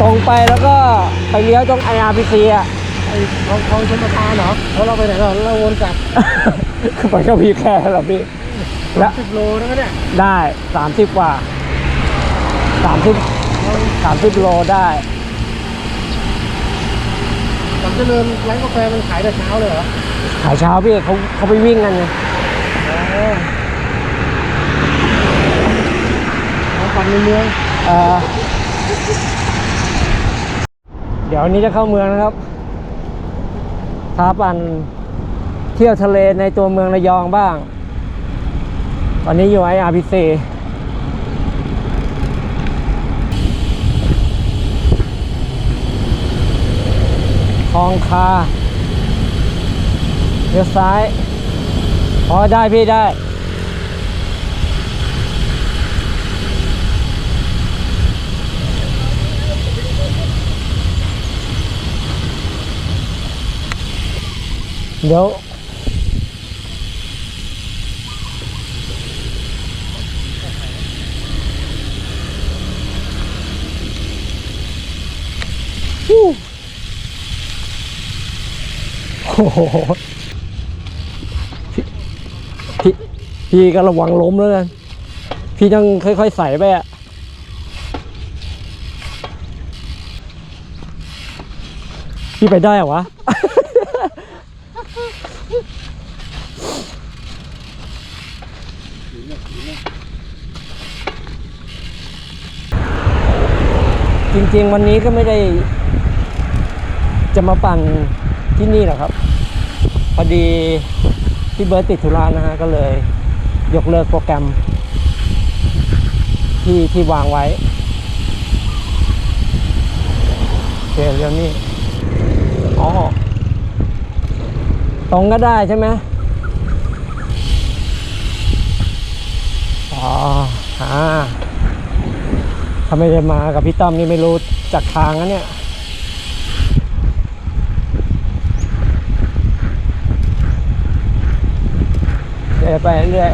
ตรงไปแล้วก็ไปเลี้ยวตรง IRPC อะไอ้คลองคลองชลประทานเหรอแล้วเราไปไหนก่อนเราวนกลับมันก็พีแค่หรอพี่แล้วสิบโลนะเนี่ยได้สามสิบกว่าสามสิบสามสิบโลได้สำเจริญร้านกาแฟมันขายแต่เช้าเลยเหรอขายเช้าพี่เขาเขาไปวิ่งกันไงอ๋อของปั่นในเมืองเออ เดี๋ยวนี้จะเข้าเมืองนะครับพาปันเที่ยวทะเลในตัวเมืองระยองบ้าง ตอนนี้อยู่ไออาร์พีซีคลองคาเลี้ยวซ้ายอ๋อได้พี่ได้ เดี๋ยวฮู้โอ้โหพี่พี่พี่ก็ระวังล้มแล้วกัน พี่ต้องค่อย ๆ ใส่ไปอะพี่ไปได้เหรอวะ จริงๆ วันนี้ก็ไม่ได้ จะมาปั่นที่นี่หรอกครับ พอดีพี่เบิร์ตติดธุระนะฮะ ก็เลย ยกเลิกโปรแกรม ที่ที่วางไว้โอเคเรื่องนี้อ๋อตรงก็ได้ใช่ไหมอ๋ออ่า ถ้าไม่ได้มากับพี่ต้อมนี่ไม่รู้จากทางนะเนี่ยเดี๋ยวไปเรื่อย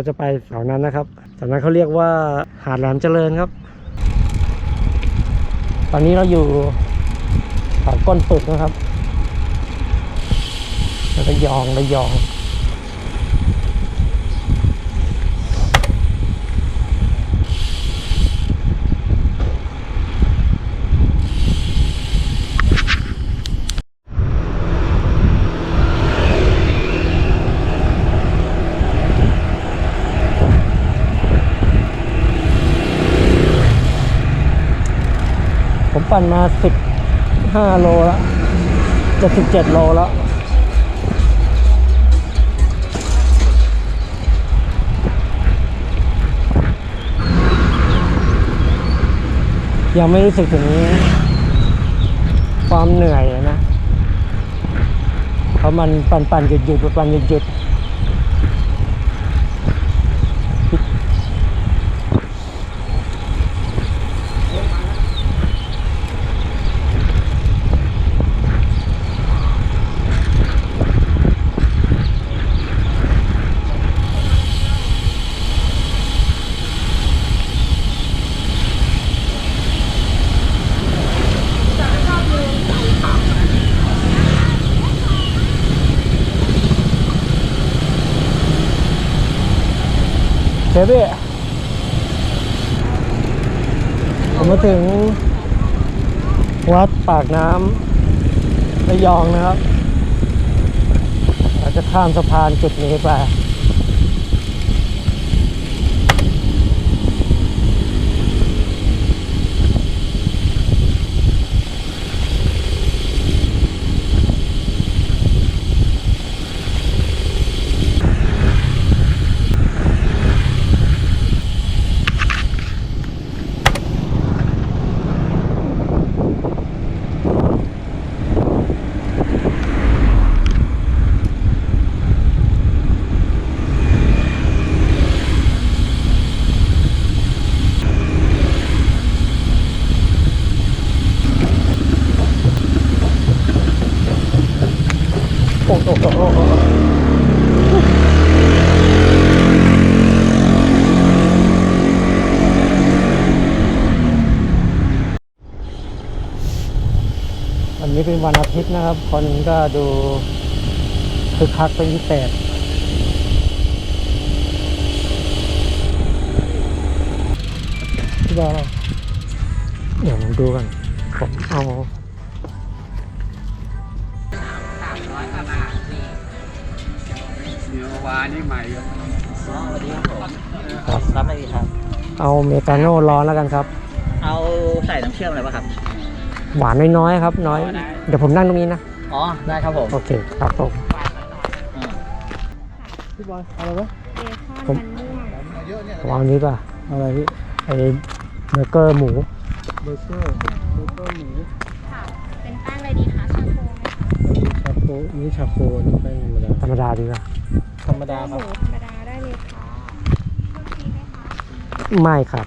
เราจะไปแถวนั้นนะครับแถวนั้นเขาเรียกว่าหาดแหลมเจริญครับ ตอนนี้เราอยู่แถวก้นปึกนะครับระยองระยอง ปั่นมาสิบห้าโลแล้วจะสิบเจ็ดโลแล้วยังไม่รู้สึกถึงความเหนื่อยนะ เพราะมันปั่นปั่นหยุดหยุดปั่นหยุดหยุด เซฟี่ผมมาถึง วัดปากน้ำระยองนะครับ เราจะข้ามสะพานจุดนี้ไป อ้โหวันนี้เป็นวันอาทิตย์นะครับ คนก็ดูคึกคักเป็นพิเศษที่บ้านเราเดี๋ยวผมดูกัน ผมเอา เนื้อวานี่ใหม่ครับสวัสดีครับผมครับรับอะไรดีครับ เอาเมกาโน่ร้อนแล้วกันครับ เอาใส่น้ำเชื่อมอะไรป่ะครับ หวานน้อยๆครับ น้อย เดี๋ยวผมนั่งตรงนี้นะ อ๋อ ได้ครับผม โอเค ครับผมอืมพี่บอยเอาอะไรวะผมผมเอาอันนี้ป่ะอะไรพี่ไอ้เบอร์เกอร์หมู เบอร์เกอร์ เบอร์เกอร์หมูค่ะ เป็นแป้งอะไรดีคะชาโคไหมคะชาโค นี่ชาโคนี่แป้งธรรมดาธรรมดาดีกว่าธรรมดาหครับมูธรรมดาได้เลยค่ะโอเคไหมคะไม่ครับ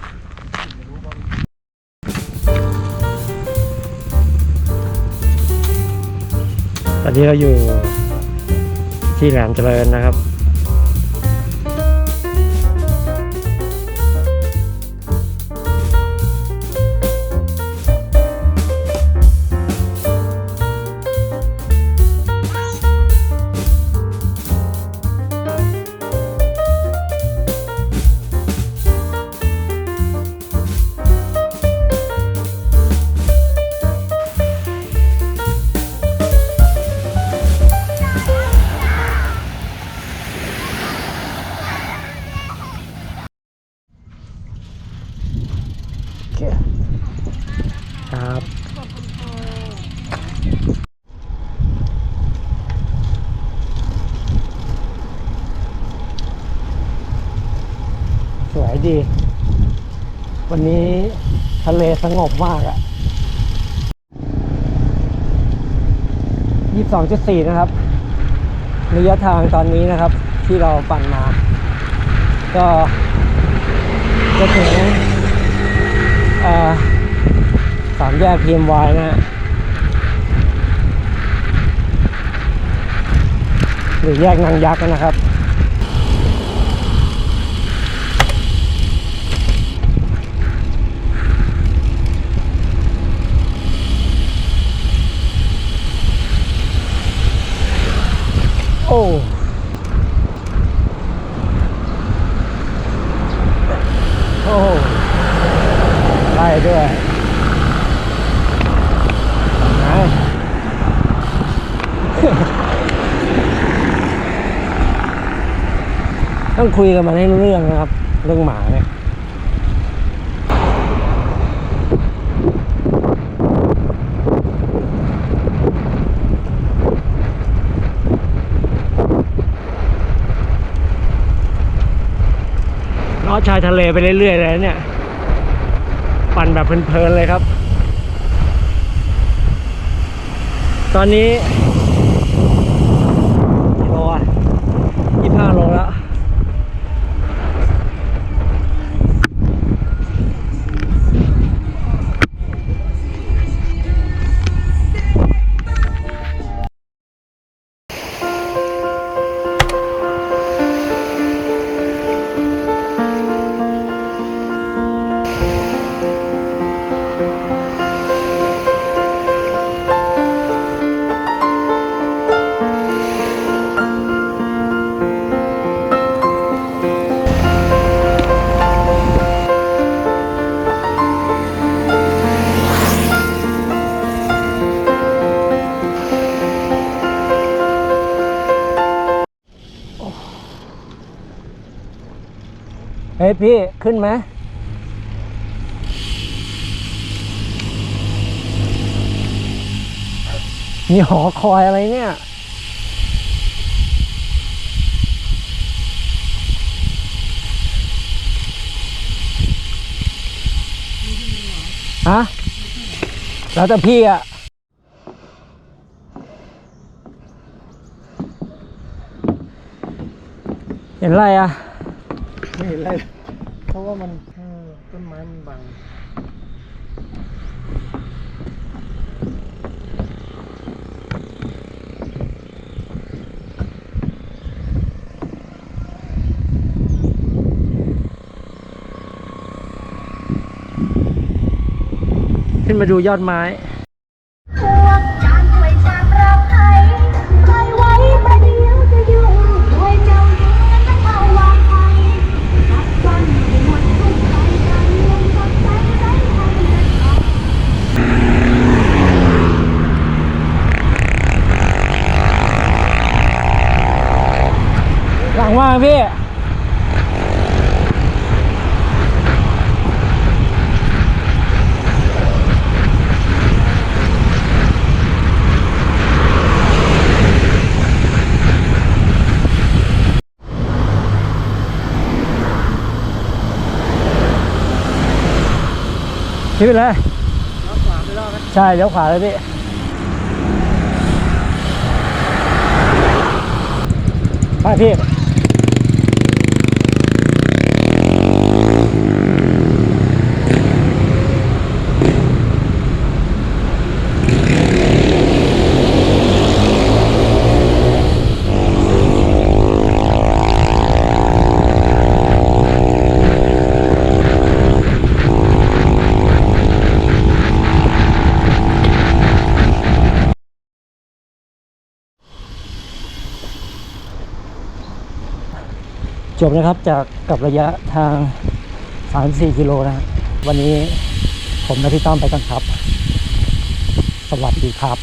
ตอนนี้เราอยู่ที่แหลมเจริญนะครับ สวยดี วันนี้ทะเลสงบมากอะ่ะ22.4นะครับ ระยะทางตอนนี้นะครับ ที่เราปั่นมา ก็จะถึงเอ่อสามแยก PMY นะฮะหรือแยกนางยักษ์นะครับ โอ้โอ้ไล่ด้วยไหนต้องคุยกันมาให้รู้เรื่องนะครับ เรื่องหมาเนี่ย ชายทะเลไปเรื่อยๆเลยเนี่ย ปั่นแบบเพลินๆเลยครับ ตอนนี้ ฮ้ยพี่ขึ้นไหมมีหอคอยอะไรเนี่ย ฮะ แล้วแต่พี่อะเห็นอะไรอะไม่เห็นอะไร เพราะว่ามันต้นไม้มันบังขึ้นมาดูยอดไม้ หลังว่างพี่พี่ไปเลยใช่เลี้ยวขวาเลยพี่ไปพี่ จ บนะครับจากกับระยะทาง 34 กิโลนะวันนี้ผมและพี่ต้อมไปกันครับ สวัสดีครับ